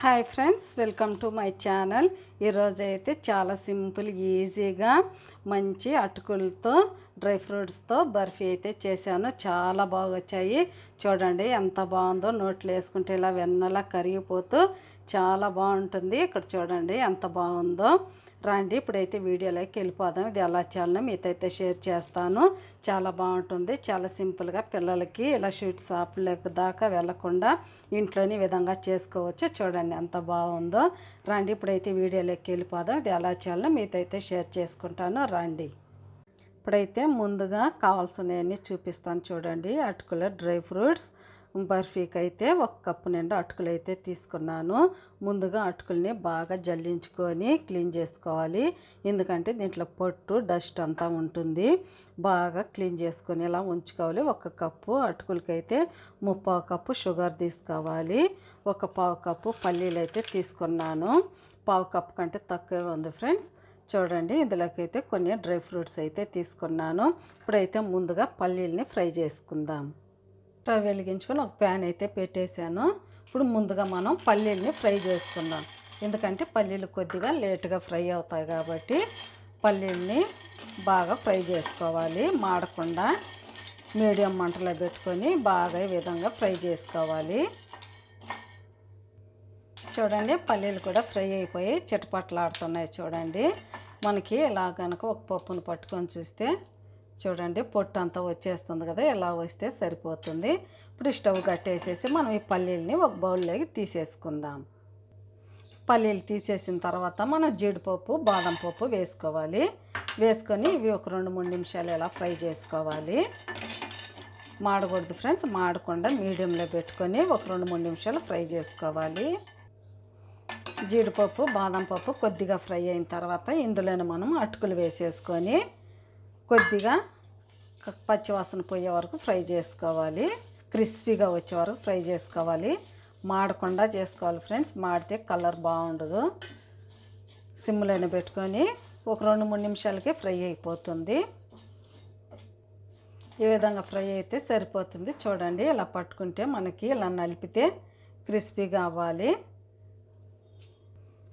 Hi friends welcome to my channel ఈరోజు అయితే చాలా సింపుల్ ఈజీగా మంచి అటుకులతో డ్రై ఫ్రూట్స్తో బర్ఫీ అయితే చేశాను. చాలా బాగా వచ్చాయి చూడండి ఎంత బాగుందో నోట్లో వేసుకుంటే ఇలా వెన్నలా కరిగిపోతూ చాలా బాగుంటుంది. ఇక్కడ చూడండి ఎంత బాగుందో. రండి ఇప్పుడైతే వీడియోలోకి వెళ్ళిపోదాం. ఇది ఎలా చేయాలని మీతో అయితే షేర్ చేస్తాను. చాలా బాగుంటుంది. చాలా సింపుల్గా పిల్లలకి ఇలా స్వీట్ షాపులకు దాకా వెళ్ళకుండా ఇంట్లోని విధంగా చేసుకోవచ్చు. చూడండి ఎంత బాగుందో. రండి ఇప్పుడైతే వీడియోలోకి వెళ్ళిపోదాం. ఇది ఎలా చేయాలని మీతో అయితే షేర్ చేసుకుంటాను. రండి. ఇప్పుడైతే ముందుగా కావాల్సినవన్నీ చూపిస్తాను చూడండి. అటుకుల డ్రై ఫ్రూట్స్ బర్ఫీకి అయితే ఒక కప్పు నిండా అటుకులు అయితే తీసుకున్నాను. ముందుగా అటుకుల్ని బాగా జల్లించుకొని క్లీన్ చేసుకోవాలి. ఎందుకంటే దీంట్లో పొట్టు డస్ట్ అంతా ఉంటుంది. బాగా క్లీన్ చేసుకొని ఇలా ఉంచుకోవాలి. ఒక కప్పు అటుకులకైతే ముప్పావు కప్పు షుగర్ తీసుకోవాలి. ఒక పావు కప్పు పల్లీలు అయితే తీసుకున్నాను. పావు కప్పు కంటే తక్కువే ఉంది ఫ్రెండ్స్. చూడండి ఇందులోకైతే కొన్ని డ్రై ఫ్రూట్స్ అయితే తీసుకున్నాను. ఇప్పుడైతే ముందుగా పల్లీల్ని ఫ్రై చేసుకుందాం. స్టవ్ వెలిగించుకొని ఒక ప్యాన్ అయితే పెట్టేశాను. ఇప్పుడు ముందుగా మనం పల్లీల్ని ఫ్రై చేసుకుందాం. ఎందుకంటే పల్లీలు కొద్దిగా లేటుగా ఫ్రై అవుతాయి కాబట్టి పల్లీల్ని బాగా ఫ్రై చేసుకోవాలి. మాడకుండా మీడియం మంటలో పెట్టుకొని బాగా ఈ విధంగా ఫ్రై చేసుకోవాలి. చూడండి పల్లీలు కూడా ఫ్రై అయిపోయి చిటపట్లాడుతున్నాయి చూడండి. మనకి ఇలా కనుక ఒక పప్పును పట్టుకొని చూస్తే చూడండి పొట్టు అంతా వచ్చేస్తుంది కదా ఇలా వస్తే సరిపోతుంది. ఇప్పుడు స్టవ్ కట్టేసేసి మనం ఈ పల్లీలని ఒక బౌల్లోకి తీసేసుకుందాం. పల్లీలు తీసేసిన తర్వాత మనం జీడిపప్పు బాదం పప్పు వేసుకోవాలి. వేసుకొని ఇవి ఒక రెండు మూడు నిమిషాలు ఇలా ఫ్రై చేసుకోవాలి. మాడకూడదు ఫ్రెండ్స్ మాడకుండా మీడియంలో పెట్టుకొని ఒక రెండు మూడు నిమిషాలు ఫ్రై చేసుకోవాలి. జీడిపప్పు బాదం పప్పు కొద్దిగా ఫ్రై అయిన తర్వాత ఇందులోనే మనం అటుకులు వేసేసుకొని కొద్దిగా పచ్చివాసన పోయే వరకు ఫ్రై చేసుకోవాలి. క్రిస్పీగా వచ్చే వరకు ఫ్రై చేసుకోవాలి. మాడకుండా చేసుకోవాలి ఫ్రెండ్స్. మాడితే కలర్ బాగుండదు. సిమ్లోనే పెట్టుకొని ఒక రెండు మూడు నిమిషాలకే ఫ్రై అయిపోతుంది. ఈ విధంగా ఫ్రై అయితే సరిపోతుంది. చూడండి ఇలా పట్టుకుంటే మనకి ఇలా నలిపితే క్రిస్పీగా అవ్వాలి.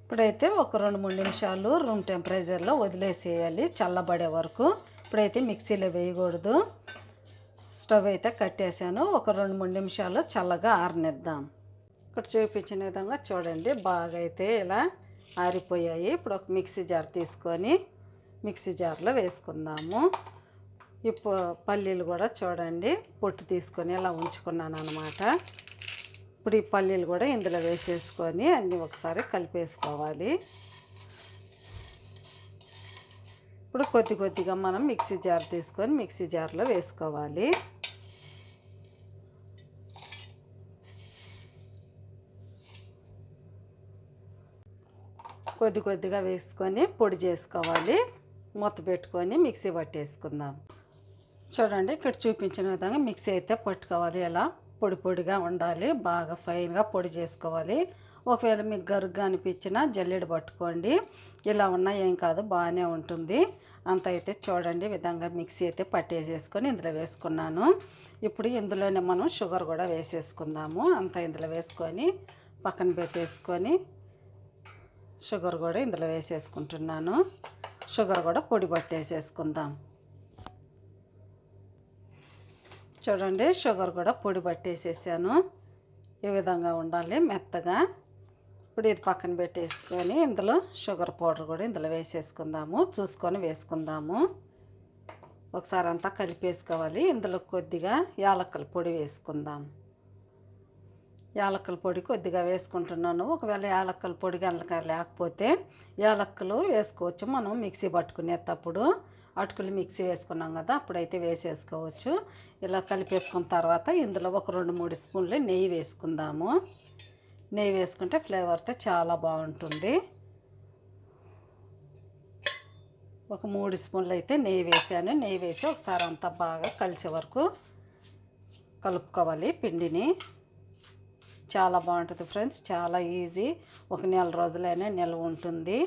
ఇప్పుడైతే ఒక రెండు మూడు నిమిషాలు రూమ్ టెంపరేచర్లో వదిలేసేయాలి చల్లబడే వరకు. ఇప్పుడైతే మిక్సీలో వేయకూడదు. స్టవ్ అయితే కట్టేసాను ఒక రెండు మూడు నిమిషాలు చల్లగా ఆరనిద్దాం. ఇక్కడ చూపించిన విధంగా చూడండి బాగా అయితే ఇలా ఆరిపోయాయి. ఇప్పుడు ఒక మిక్సీ జార్ తీసుకొని మిక్సీ జార్లో వేసుకుందాము. ఇప్పుడు పల్లీలు కూడా చూడండి పొట్టు తీసుకొని ఇలా ఉంచుకున్నాను అనమాట ఇప్పుడు ఈ పల్లీలు కూడా ఇందులో వేసేసుకొని అన్నీ ఒకసారి కలిపేసుకోవాలి. ఇప్పుడు కొద్ది కొద్దిగా మనం మిక్సీ జార్ తీసుకొని మిక్సీ జార్లో వేసుకోవాలి. కొద్ది కొద్దిగా వేసుకొని పొడి చేసుకోవాలి. మూత పెట్టుకొని మిక్సీ పట్టేసుకుందాం. చూడండి ఇక్కడ చూపించిన విధంగా మిక్సీ అయితే పట్టుకోవాలి. ఇలా పొడి పొడిగా ఉండాలి. బాగా ఫైన్గా పొడి చేసుకోవాలి. ఒకవేళ మీకు గరుగ్గా అనిపించినా జల్లెడ పట్టుకోండి. ఇలా ఉన్నా ఏం కాదు బాగానే ఉంటుంది. అంత అయితే చూడండి విధంగా మిక్సీ అయితే పట్టేసేసుకొని ఇందులో వేసుకున్నాను. ఇప్పుడు ఇందులోనే మనం షుగర్ కూడా వేసేసుకుందాము. అంత ఇందులో వేసుకొని పక్కన పెట్టేసుకొని షుగర్ కూడా ఇందులో వేసేసుకుంటున్నాను. షుగర్ కూడా పొడి పట్టేసేసుకుందాం. చూడండి షుగర్ కూడా పొడి పట్టేసేసాను. ఈ విధంగా ఉండాలి మెత్తగా. ఇప్పుడు ఇది పక్కన పెట్టేసుకొని ఇందులో షుగర్ పౌడర్ కూడా ఇందులో వేసేసుకుందాము. చూసుకొని వేసుకుందాము. ఒకసారి అంతా కలిపేసుకోవాలి. ఇందులో కొద్దిగా యాలక్కల పొడి వేసుకుందాం. యాలక్కల పొడి కొద్దిగా వేసుకుంటున్నాను. ఒకవేళ యాలక్కల పొడి కనుక లేకపోతే యాలక్కలు వేసుకోవచ్చు. మనం మిక్సీ పట్టుకునేటప్పుడు అటుకులు మిక్సీ వేసుకున్నాం కదా అప్పుడైతే వేసేసుకోవచ్చు. ఇలా కలిపేసుకున్న తర్వాత ఇందులో ఒక రెండు మూడు స్పూన్లు నెయ్యి వేసుకుందాము. నెయ్యి వేసుకుంటే ఫ్లేవర్తో చాలా బాగుంటుంది. ఒక మూడు స్పూన్లు అయితే నెయ్యి వేసాను. నెయ్యి వేసి ఒకసారి అంతా బాగా కలిసే వరకు కలుపుకోవాలి పిండిని. చాలా బాగుంటుంది ఫ్రెండ్స్ చాలా ఈజీ. ఒక నెల రోజులైనా నిల్వ ఉంటుంది.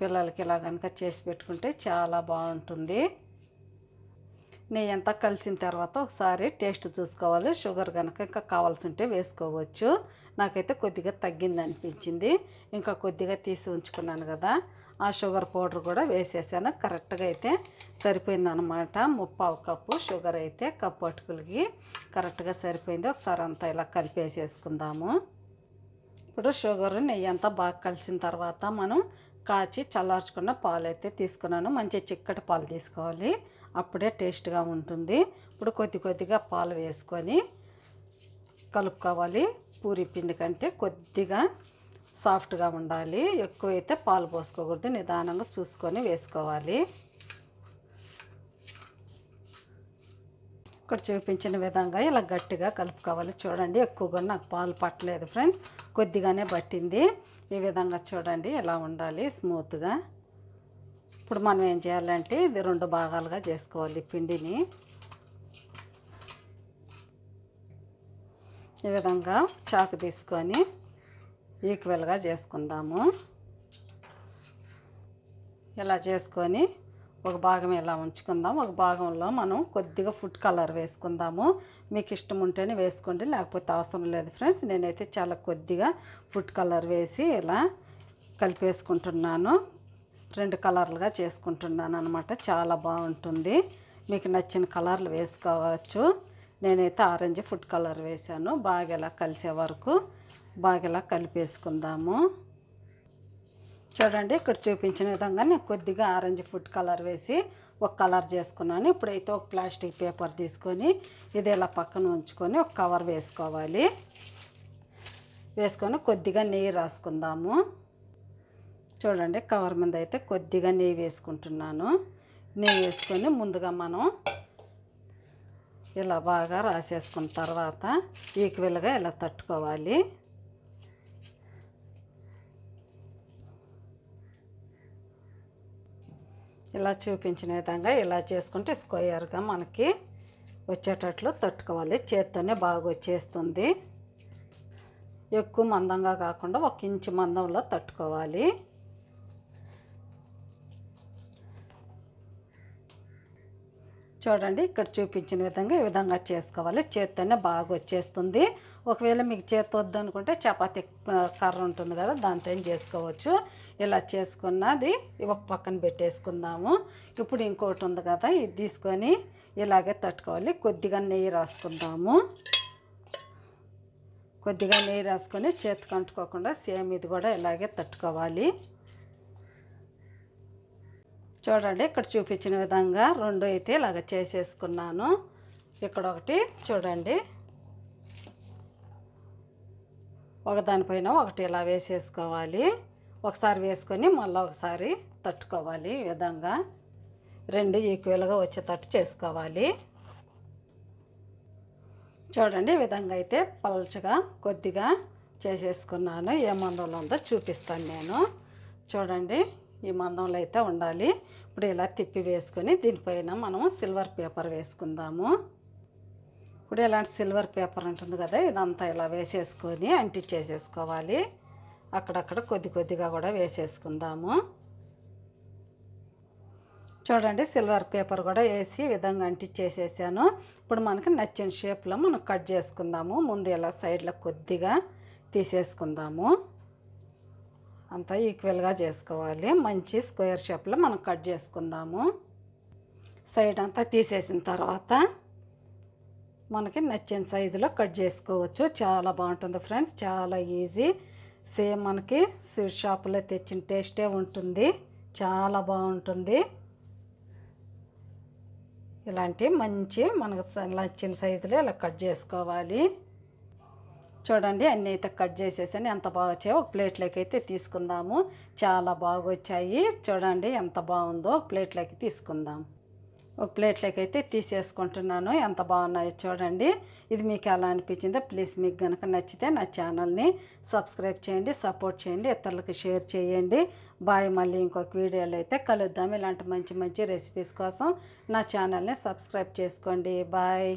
పిల్లలకి ఇలా కనుక చేసి పెట్టుకుంటే చాలా బాగుంటుంది. నెయ్యి అంతా కలిసిన తర్వాత ఒకసారి టేస్ట్ చూసుకోవాలి. షుగర్ కనుక ఇంకా కావాల్సి ఉంటే వేసుకోవచ్చు. నాకైతే కొద్దిగా తగ్గింది అనిపించింది. ఇంకా కొద్దిగా తీసి ఉంచుకున్నాను కదా. ఆ షుగర్ పౌడర్ కూడా వేసేసాను. కరెక్ట్గా అయితే సరిపోయిందనమాట ముప్పావు కప్పు షుగర్ అయితే కప్పు అటుకులకి కరెక్ట్గా సరిపోయింది. ఒకసారి అంతా ఇలా కలిపేసేసుకుందాము. ఇప్పుడు షుగర్ నెయ్యి అంతా బాగా కలిసిన తర్వాత మనం కాచి చల్లార్చుకున్న పాలు అయితే తీసుకున్నాను. మంచి చిక్కటి పాలు తీసుకోవాలి. అప్పుడే టేస్ట్గా ఉంటుంది. ఇప్పుడు కొద్ది కొద్దిగా పాలు వేసుకొని కలుపుకోవాలి. పూరి పిండి కంటే కొద్దిగా సాఫ్ట్గా ఉండాలి. ఎక్కువైతే పాలు పోసుకోకూడదు. నిదానంగా చూసుకొని వేసుకోవాలి. ఇక్కడ చూపించిన విధంగా ఇలా గట్టిగా కలుపుకోవాలి. చూడండి ఎక్కువగా నాకు పాలు పట్టలేదు ఫ్రెండ్స్. కొద్దిగానే పట్టింది. ఈ విధంగా చూడండి ఎలా ఉండాలి స్మూత్గా. ఇప్పుడు మనం ఏం చేయాలంటే ఇది రెండు భాగాలుగా చేసుకోవాలి పిండిని. ఈ విధంగా చాకు తీసుకొని ఈక్వల్గా చేసుకుందాము. ఇలా చేసుకొని ఒక భాగం ఇలా ఉంచుకుందాం. ఒక భాగంలో మనం కొద్దిగా ఫుడ్ కలర్ వేసుకుందాము. మీకు ఇష్టం ఉంటేనే వేసుకోండి లేకపోతే అవసరం లేదు ఫ్రెండ్స్. నేనైతే చాలా కొద్దిగా ఫుడ్ కలర్ వేసి ఇలా కలిపేసుకుంటున్నాను. రెండు కలర్లుగా చేసుకుంటున్నాను అనమాట చాలా బాగుంటుంది. మీకు నచ్చిన కలర్లు వేసుకోవచ్చు. నేనైతే ఆరెంజ్ ఫుడ్ కలర్ వేసాను బాగా ఇలా కలిసే వరకు బాగా ఇలా కలిపేసుకుందాము. చూడండి ఇక్కడ చూపించిన విధంగా నేను కొద్దిగా ఆరెంజ్ ఫుడ్ కలర్ వేసి ఒక కలర్ చేసుకున్నాను. ఇప్పుడైతే ఒక ప్లాస్టిక్ పేపర్ తీసుకొని ఇది ఇలా పక్కన ఉంచుకొని ఒక కవర్ వేసుకోవాలి. వేసుకొని కొద్దిగా నెయ్యి రాసుకుందాము. చూడండి కవర్ మీద అయితే కొద్దిగా నెయ్యి వేసుకుంటున్నాను. నెయ్యి వేసుకొని ముందుగా మనం ఇలా బాగా రాసేసుకున్న తర్వాత ఈక్వల్గా ఇలా తట్టుకోవాలి. ఇలా చూపించిన విధంగా ఇలా చేసుకుంటే స్క్వేర్గా మనకి వచ్చేటట్లు తట్టుకోవాలి. చేత్తోనే బాగా వచ్చేస్తుంది. ఎక్కువ మందంగా కాకుండా ఒక ఇంచు మందంలో తట్టుకోవాలి. చూడండి ఇక్కడ చూపించిన విధంగా ఈ విధంగా చేసుకోవాలి. చేత్తోనే బాగా వచ్చేస్తుంది. ఒకవేళ మీకు చేతి వద్దు అనుకుంటే కర్ర ఉంటుంది కదా దాంతో ఏం చేసుకోవచ్చు. ఇలా చేసుకున్నది ఒక పక్కన పెట్టేసుకుందాము. ఇప్పుడు ఇంకోటి ఉంది కదా ఇది తీసుకొని ఇలాగే తట్టుకోవాలి. కొద్దిగా నెయ్యి రాసుకుందాము. కొద్దిగా నెయ్యి రాసుకొని చేతికి అంటుకోకుండా సేమ్ ఇది కూడా ఇలాగే తట్టుకోవాలి. చూడండి ఇక్కడ చూపించిన విధంగా రెండు అయితే ఇలాగ చేసేసుకున్నాను. ఇక్కడ ఒకటి చూడండి. ఒకదానిపైన ఒకటి ఇలా వేసేసుకోవాలి. ఒకసారి వేసుకొని మళ్ళీ ఒకసారి తట్టుకోవాలి ఈ విధంగా. రెండు ఈక్వల్గా వచ్చేటట్టు చేసుకోవాలి. చూడండి ఈ విధంగా అయితే పలచగా కొద్దిగా చేసేసుకున్నాను. ఏ మందంలో ఉందో చూపిస్తాను నేను. చూడండి. ఈ మందంలో అయితే ఉండాలి. ఇప్పుడు ఇలా తిప్పి వేసుకొని దీనిపైన మనం సిల్వర్ పేపర్ వేసుకుందాము. ఇప్పుడు ఇలాంటి సిల్వర్ పేపర్ ఉంటుంది కదా ఇదంతా ఇలా వేసేసుకొని అంటించేసేసుకోవాలి అక్కడక్కడ కొద్ది కొద్దిగా కూడా వేసేసుకుందాము. చూడండి సిల్వర్ పేపర్ కూడా వేసి విధంగా అంటించేసేసాను ఇప్పుడు మనకి నచ్చిన షేప్లో మనం కట్ చేసుకుందాము. ముందు ఇలా సైడ్లో కొద్దిగా తీసేసుకుందాము. అంతా ఈక్వల్గా చేసుకోవాలి. మంచి స్క్వేర్ షేప్లో మనం కట్ చేసుకుందాము. సైడ్ అంతా తీసేసిన తర్వాత మనకి నచ్చిన సైజులో కట్ చేసుకోవచ్చు. చాలా బాగుంటుంది ఫ్రెండ్స్. చాలా ఈజీ. సేమ్ మనకి స్వీట్ షాపులో తెచ్చిన టేస్టే ఉంటుంది. చాలా బాగుంటుంది. ఇలాంటి మంచి మనకు స- నచ్చిన సైజులో ఇలా కట్ చేసుకోవాలి. చూడండి అన్నీ అయితే కట్ చేసేసాను. ఎంత బాగా వచ్చాయో ఒక ప్లేట్లోకి అయితే తీసుకుందాము. చాలా బాగా వచ్చాయి. చూడండి ఎంత బాగుందో ఒక ప్లేట్లోకి తీసుకుందాం. ఒక ప్లేట్లోకి అయితే తీసేసుకుంటున్నాను. ఎంత బాగున్నాయో చూడండి. ఇది మీకు ఎలా అనిపించిందో ప్లీజ్ మీకు కనుక నచ్చితే నా ఛానల్ని సబ్స్క్రైబ్ చేయండి సపోర్ట్ చేయండి ఇతరులకు షేర్ చేయండి. బాయ్ మళ్ళీ ఇంకొక వీడియోలో అయితే కలుద్దాం. ఇలాంటి మంచి మంచి రెసిపీస్ కోసం నా ఛానల్ని సబ్స్క్రైబ్ చేసుకోండి. బాయ్.